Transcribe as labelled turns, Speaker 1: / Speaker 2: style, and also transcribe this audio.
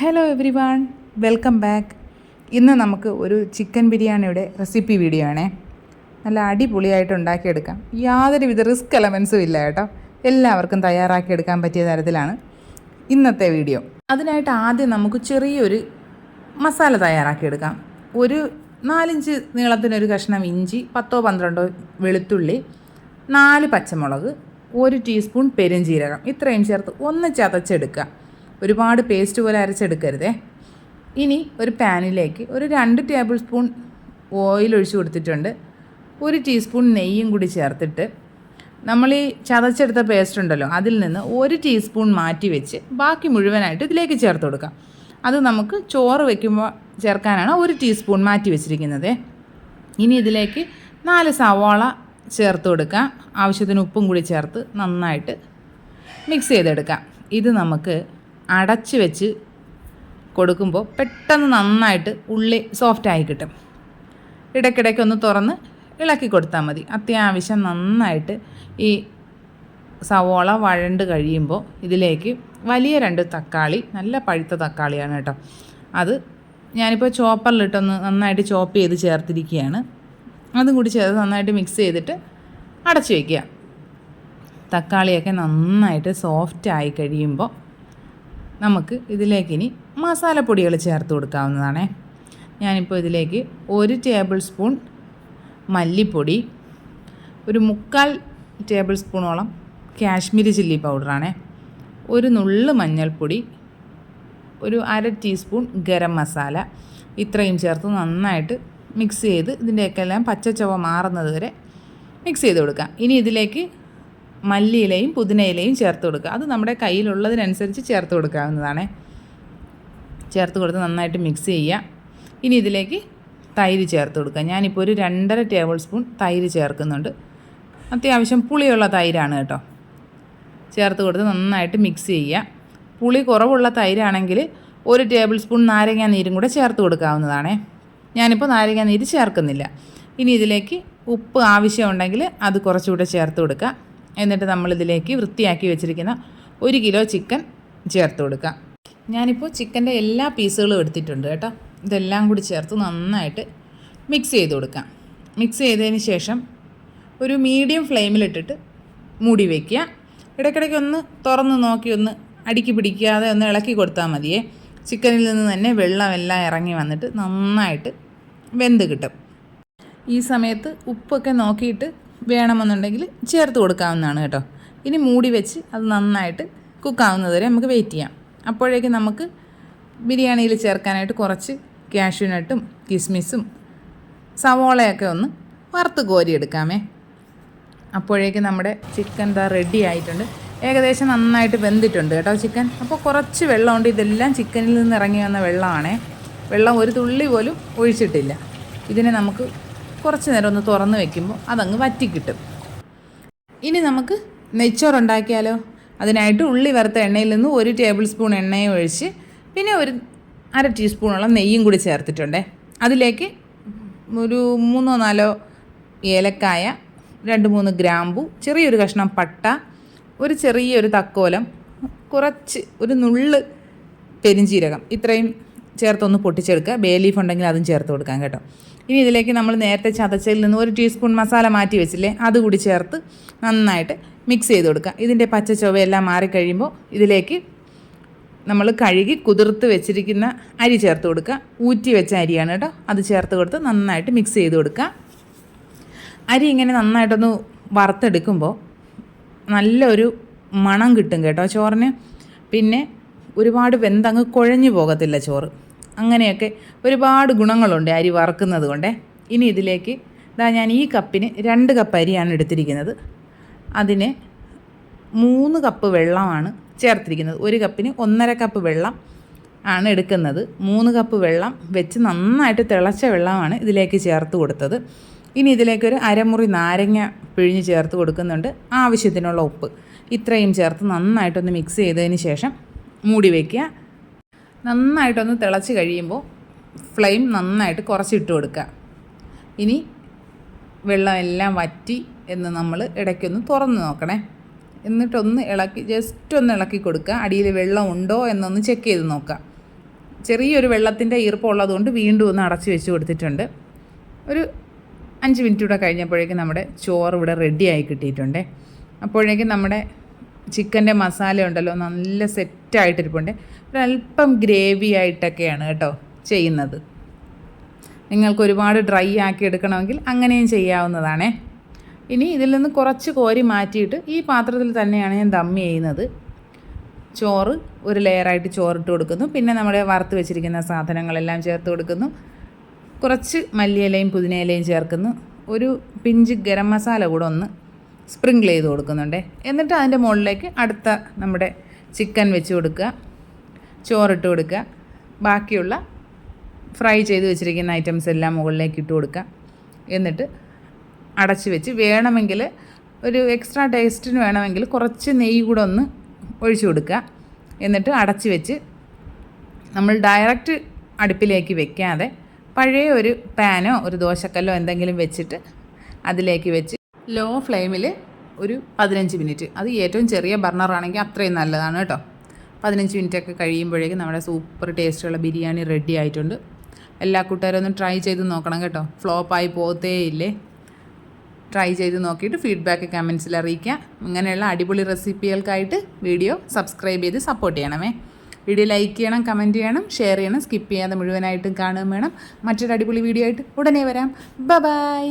Speaker 1: Hello everyone welcome back ഇന്ന് നമുക്ക് ഒരു ചിക്കൻ ബിരിയാണിയുടെ റെസിപ്പി വീഡിയോ ആണേ. നല്ല അടിപൊളിയായിട്ട് ഉണ്ടാക്കിയെടുക്കാം. യാതൊരുവിധ റിസ്ക് എലമെൻസും ഇല്ല കേട്ടോ. എല്ലാവർക്കും തയ്യാറാക്കിയെടുക്കാൻ പറ്റിയ തരത്തിലാണ് ഇന്നത്തെ വീഡിയോ അതിനായിട്ട് ആദ്യം നമുക്ക് ചെറിയൊരു മസാല തയ്യാറാക്കിയെടുക്കാം. ഒരു നാലിഞ്ച് നീളത്തിനൊരു കഷ്ണം ഇഞ്ചി പത്തോ പന്ത്രണ്ടോ വെളുത്തുള്ളി നാല് പച്ചമുളക് ഒരു ടീസ്പൂൺ പെരുംജീരകം ഇത്രയും ചേർത്ത് ഒന്ന് ചതച്ചെടുക്കുക. ഒരുപാട് പേസ്റ്റ് പോലെ അരച്ചെടുക്കരുതേ. ഇനി ഒരു പാനിലേക്ക് ഒരു രണ്ട് ടേബിൾ സ്പൂൺ ഓയിൽ ഒഴിച്ച് കൊടുത്തിട്ടുണ്ട്. ഒരു ടീസ്പൂൺ നെയ്യും കൂടി ചേർത്തിട്ട് നമ്മൾ ഈ ചതച്ചെടുത്ത പേസ്റ്റ് ഉണ്ടല്ലോ അതിൽ നിന്ന് ഒരു ടീസ്പൂൺ മാറ്റി വെച്ച് ബാക്കി മുഴുവനായിട്ട് ഇതിലേക്ക് ചേർത്ത് കൊടുക്കാം. അത് നമുക്ക് ചോറ് വെക്കുമ്പോൾ ചേർക്കാനാണ് ഒരു ടീസ്പൂൺ മാറ്റി വെച്ചിരിക്കുന്നത്. ഇനി ഇതിലേക്ക് നാല് സവാള ചേർത്ത് കൊടുക്കാം. ആവശ്യത്തിന് ഉപ്പും കൂടി ചേർത്ത് നന്നായിട്ട് മിക്സ് ചെയ്തെടുക്കാം. ഇത് നമുക്ക് അടച്ച് വെച്ച് കൊടുക്കുമ്പോൾ പെട്ടെന്ന് നന്നായിട്ട് ഉള്ളി സോഫ്റ്റായി കിട്ടും. ഇടയ്ക്കിടയ്ക്ക് ഒന്ന് തുറന്ന് ഇളക്കി കൊടുത്താൽ മതി. അത്യാവശ്യം നന്നായിട്ട് ഈ സവോള വഴണ്ട് കഴിയുമ്പോൾ ഇതിലേക്ക് വലിയ രണ്ട് തക്കാളി നല്ല പഴുത്ത തക്കാളിയാണ് കേട്ടോ. അത് ഞാനിപ്പോൾ ചോപ്പറിലിട്ടൊന്ന് നന്നായിട്ട് ചോപ്പ് ചെയ്ത് ചേർത്തിരിക്കുകയാണ്. അതും കൂടി ചേർത്ത് നന്നായിട്ട് മിക്സ് ചെയ്തിട്ട് അടച്ചു വയ്ക്കുക തക്കാളിയൊക്കെ നന്നായിട്ട് സോഫ്റ്റ് ആയി കഴിയുമ്പോൾ നമുക്ക് ഇതിലേക്ക് ഇനി മസാലപ്പൊടികൾ ചേർത്ത് കൊടുക്കാവുന്നതാണേ. ഞാനിപ്പോൾ ഇതിലേക്ക് ഒരു ടേബിൾ സ്പൂൺ മല്ലിപ്പൊടി ഒരു മുക്കാൽ ടേബിൾ സ്പൂണോളം കാശ്മീരി ചില്ലി പൗഡറാണേ ഒരു നുള്ള് മഞ്ഞൾപ്പൊടി ഒരു അര ടീസ്പൂൺ ഗരം മസാല ഇത്രയും ചേർത്ത് നന്നായിട്ട് മിക്സ് ചെയ്ത് ഇതിന്റെയൊക്കെ എല്ലാം പച്ച ചുവ മാറുന്നത് വരെ മിക്സ് ചെയ്ത് കൊടുക്കാം. ഇനി ഇതിലേക്ക് മല്ലിയിലയും പുതിനയിലയും ചേർത്ത് കൊടുക്കുക. അത് നമ്മുടെ കയ്യിലുള്ളതിനനുസരിച്ച് ചേർത്ത് കൊടുക്കാവുന്നതാണ്. ചേർത്ത് കൊടുത്ത് നന്നായിട്ട് മിക്സ് ചെയ്യുക. ഇനി ഇതിലേക്ക് തൈര് ചേർത്ത് കൊടുക്കുക. ഞാനിപ്പോൾ ഒരു രണ്ടര ടേബിൾ സ്പൂൺ തൈര് ചേർക്കുന്നുണ്ട്. അത്യാവശ്യം പുളിയുള്ള തൈരാണ് കേട്ടോ. ചേർത്ത് കൊടുത്ത് നന്നായിട്ട് മിക്സ് ചെയ്യുക. പുളി കുറവുള്ള തൈരാണെങ്കിൽ ഒരു ടേബിൾ സ്പൂൺ നാരങ്ങ നീരും കൂടെ ചേർത്ത് കൊടുക്കാവുന്നതാണേ. ഞാനിപ്പോൾ നാരങ്ങ നീര് ചേർക്കുന്നില്ല. ഇനി ഇതിലേക്ക് ഉപ്പ് ആവശ്യമുണ്ടെങ്കിൽ അത് കുറച്ചുകൂടെ ചേർത്ത് കൊടുക്കുക. എന്നിട്ട് നമ്മളിതിലേക്ക് വൃത്തിയാക്കി വെച്ചിരിക്കുന്ന ഒരു കിലോ ചിക്കൻ ചേർത്ത് കൊടുക്കുക ഞാനിപ്പോൾ ചിക്കന്റെ എല്ലാ പീസുകളും എടുത്തിട്ടുണ്ട് കേട്ടോ. ഇതെല്ലാം കൂടി ചേർത്ത് നന്നായിട്ട് മിക്സ് ചെയ്ത് കൊടുക്കാം. മിക്സ് ചെയ്തതിന് ശേഷം ഒരു മീഡിയം ഫ്ലെയിമിലിട്ടിട്ട് മൂടി വയ്ക്കുക ഇടയ്ക്കിടയ്ക്ക് ഒന്ന് തുറന്ന് നോക്കി ഒന്ന് അടുക്കി പിടിക്കാതെ ഒന്ന് ഇളക്കി കൊടുത്താൽ മതിയേ. ചിക്കനിൽ നിന്ന് തന്നെ വെള്ളമെല്ലാം ഇറങ്ങി വന്നിട്ട് നന്നായിട്ട് വെന്ത് കിട്ടും. ഈ സമയത്ത് ഉപ്പൊക്കെ നോക്കിയിട്ട് വേണമെന്നുണ്ടെങ്കിൽ ചേർത്ത് കൊടുക്കാവുന്നതാണ് കേട്ടോ. ഇനി മൂടി വെച്ച് അത് നന്നായിട്ട് കുക്കാവുന്നത് വരെ നമുക്ക് വെയിറ്റ് ചെയ്യാം. അപ്പോഴേക്കും നമുക്ക് ബിരിയാണിയിൽ ചേർക്കാനായിട്ട് കുറച്ച് കാഷ്യൂനട്ടും കിസ്മിസും സവോളയൊക്കെ ഒന്ന് വറുത്ത് കോരിയെടുക്കാമേ. അപ്പോഴേക്കും നമ്മുടെ ചിക്കൻ ദാ റെഡി ആയിട്ടുണ്ട്. ഏകദേശം നന്നായിട്ട് വെന്തിട്ടുണ്ട് കേട്ടോ ചിക്കൻ അപ്പോൾ കുറച്ച് വെള്ളമുണ്ട്. ഇതെല്ലാം ചിക്കനിൽ നിന്ന് ഇറങ്ങി വന്ന വെള്ളമാണേ. വെള്ളം ഒരു തുള്ളി പോലും ഒഴിച്ചിട്ടില്ല. ഇതിനെ നമുക്ക് കുറച്ച് നേരം ഒന്ന് തുറന്ന് വെക്കുമ്പോൾ അതങ്ങ് വറ്റിക്കിട്ടും. ഇനി നമുക്ക് നെയ്ച്ചോറ് ഉണ്ടാക്കിയാലോ? അതിനായിട്ട് ഉള്ളി വറുത്ത എണ്ണയിൽ നിന്ന് ഒരു ടേബിൾ സ്പൂൺ എണ്ണയും ഒഴിച്ച് പിന്നെ ഒരു അര ടീസ്പൂണോളം നെയ്യും കൂടി ചേർത്തിട്ടുണ്ടേ. അതിലേക്ക് ഒരു മൂന്നോ നാലോ ഏലക്കായ രണ്ട് മൂന്ന് ഗ്രാമ്പു ചെറിയൊരു കഷ്ണം പട്ട ഒരു ചെറിയൊരു തക്കോലം കുറച്ച് ഒരു നുള്ള് പെരിഞ്ചീരകം. ഇത്രയും ചേർത്തൊന്ന് പൊട്ടിച്ചെടുക്കുക. ബേ ലീഫ് ഉണ്ടെങ്കിൽ അതും ചേർത്ത് കൊടുക്കാം കേട്ടോ. ഇനി ഇതിലേക്ക് നമ്മൾ നേരത്തെ ചതച്ചതിൽ നിന്ന് ഒരു ടീസ്പൂൺ മസാല മാറ്റി വെച്ചില്ലേ അതുകൂടി ചേർത്ത് നന്നായിട്ട് മിക്സ് ചെയ്ത് കൊടുക്കുക. ഇതിന്റെ പച്ച ചൊവയെല്ലാം മാറിക്കഴിയുമ്പോൾ ഇതിലേക്ക് നമ്മൾ കഴുകി കുതിർത്ത് വെച്ചിരിക്കുന്ന അരി ചേർത്ത് കൊടുക്കുക. ഊറ്റി വെച്ച അരിയാണ് കേട്ടോ. അത് ചേർത്ത് കൊടുത്ത് നന്നായിട്ട് മിക്സ് ചെയ്ത് കൊടുക്കുക. അരി ഇങ്ങനെ നന്നായിട്ടൊന്ന് വറുത്തെടുക്കുമ്പോൾ നല്ലൊരു മണം കിട്ടും കേട്ടോ ചോറിന്. പിന്നെ ഒരുപാട് വെന്തങ്ങ് കുഴഞ്ഞു പോകത്തില്ല ചോറ്. അങ്ങനെയൊക്കെ ഒരുപാട് ഗുണങ്ങളുണ്ട് അരി വറുക്കുന്നത് കൊണ്ടേ. ഇനി ഇതിലേക്ക് ഇതാ ഞാൻ ഈ കപ്പിന് രണ്ട് കപ്പ് അരിയാണ് എടുത്തിരിക്കുന്നത്. അതിന് മൂന്ന് കപ്പ് വെള്ളമാണ് ചേർത്തിരിക്കുന്നത്. ഒരു കപ്പിന് ഒന്നര കപ്പ് വെള്ളം ആണ് എടുക്കുന്നത്. മൂന്ന് കപ്പ് വെള്ളം വെച്ച് നന്നായിട്ട് തിളച്ച വെള്ളമാണ് ഇതിലേക്ക് ചേർത്ത് കൊടുത്തത്. ഇനി ഇതിലേക്കൊരു അരമുറി നാരങ്ങ പിഴിഞ്ഞ് ചേർത്ത് കൊടുക്കുന്നുണ്ട്. ആവശ്യത്തിനുള്ള ഉപ്പ്. ഇത്രയും ചേർത്ത് നന്നായിട്ടൊന്ന് മിക്സ് ചെയ്തതിന് ശേഷം മൂടി വയ്ക്കുക നന്നായിട്ടൊന്ന് തിളച്ച് കഴിയുമ്പോൾ ഫ്ലെയിം നന്നായിട്ട് കുറച്ചിട്ട് കൊടുക്കുക. ഇനി വെള്ളമെല്ലാം വറ്റി എന്ന് നമ്മൾ ഇടയ്ക്കൊന്ന് തുറന്ന് നോക്കണേ. എന്നിട്ടൊന്ന് ഇളക്കി ജസ്റ്റ് ഒന്ന് ഇളക്കി കൊടുക്കുക. അടിയിൽ വെള്ളം ഉണ്ടോ എന്നൊന്ന് ചെക്ക് ചെയ്ത് നോക്കുക. ചെറിയൊരു വെള്ളത്തിന്റെ ഈർപ്പമുള്ളതുകൊണ്ട് വീണ്ടും ഒന്ന് അടച്ച് വെച്ച് കൊടുത്തിട്ടുണ്ട്. ഒരു അഞ്ച് മിനിറ്റ് കൂടെ കഴിഞ്ഞപ്പോഴേക്കും നമ്മുടെ ചോറ് ഇവിടെ റെഡിയായി കിട്ടിയിട്ടുണ്ട്. അപ്പോഴേക്കും നമ്മുടെ ചിക്കന്റെ മസാല ഉണ്ടല്ലോ നല്ല സെറ്റായിട്ടിരിപ്പുണ്ട് ഒരല്പം ഗ്രേവി ആയിട്ടൊക്കെയാണ് കേട്ടോ ചെയ്യുന്നത്. നിങ്ങൾക്ക് ഒരുപാട് ഡ്രൈ ആക്കി എടുക്കണമെങ്കിൽ അങ്ങനെയും ചെയ്യാവുന്നതാണേ. ഇനി ഇതിൽ നിന്ന് കുറച്ച് കോരി മാറ്റിയിട്ട് ഈ പാത്രത്തിൽ തന്നെയാണ് ഞാൻ ദം ചെയ്യുന്നത്. ചോറ് ഒരു ലെയറായിട്ട് ചോറിട്ട് കൊടുക്കുന്നു. പിന്നെ നമ്മുടെ വറുത്ത് വെച്ചിരിക്കുന്ന സാധനങ്ങളെല്ലാം ചേർത്ത് കൊടുക്കുന്നു. കുറച്ച് മല്ലിയിലയും പുതിനയിലയും ചേർക്കുന്നു. ഒരു പിഞ്ച് ഗരം മസാല കൂടെ ഒന്ന് സ്പ്രിങ്കിൾ ചെയ്ത് കൊടുക്കുന്നുണ്ട്. എന്നിട്ട് അതിന്റെ മുകളിലേക്ക് അടുത്ത നമ്മുടെ ചിക്കൻ വെച്ച് കൊടുക്കുക ചോറിട്ട് കൊടുക്കുക ബാക്കിയുള്ള ഫ്രൈ ചെയ്ത് വെച്ചിരിക്കുന്ന ഐറ്റംസ് എല്ലാം മുകളിലേക്ക് ഇട്ട് കൊടുക്കുക. എന്നിട്ട് അടച്ച് വെച്ച് വേണമെങ്കിൽ ഒരു എക്സ്ട്രാ ടേസ്റ്റിന് വേണമെങ്കിൽ കുറച്ച് നെയ്യ് കൂടെ ഒന്ന് ഒഴിച്ചു കൊടുക്കുക. എന്നിട്ട് അടച്ച് വെച്ച് നമ്മൾ ഡയറക്റ്റ് അടുപ്പിലേക്ക് വെക്കാതെ പഴയ ഒരു പാനോ ഒരു ദോശക്കല്ലോ എന്തെങ്കിലും വെച്ചിട്ട് അതിലേക്ക് വെച്ച് ലോ ഫ്ലെയിമിൽ ഒരു പതിനഞ്ച് മിനിറ്റ്. അത് ഏറ്റവും ചെറിയ ബർണറാണെങ്കിൽ അത്രയും നല്ലതാണ് കേട്ടോ. പതിനഞ്ച് മിനിറ്റൊക്കെ കഴിയുമ്പോഴേക്കും നമ്മുടെ സൂപ്പർ ടേസ്റ്റുള്ള ബിരിയാണി റെഡി ആയിട്ടുണ്ട്. എല്ലാ കൂട്ടുകാരും ഒന്ന് ട്രൈ ചെയ്ത് നോക്കണം കേട്ടോ. ഫ്ലോപ്പായി പോകത്തേ ഇല്ലേ ട്രൈ ചെയ്ത് നോക്കിയിട്ട് ഫീഡ്ബാക്ക് കമൻസിൽ അറിയിക്കുക. ഇങ്ങനെയുള്ള അടിപൊളി റെസിപ്പികൾക്കായിട്ട് വീഡിയോ സബ്സ്ക്രൈബ് ചെയ്ത് സപ്പോർട്ട് ചെയ്യണമേ. വീഡിയോ ലൈക്ക് ചെയ്യണം കമന്റ് ചെയ്യണം ഷെയർ ചെയ്യണം സ്കിപ്പ് ചെയ്യാതെ മുഴുവനായിട്ടും കാണുകയും വേണം. മറ്റൊരു അടിപൊളി വീഡിയോ ആയിട്ട് ഉടനെ വരാം. ബ ബായ്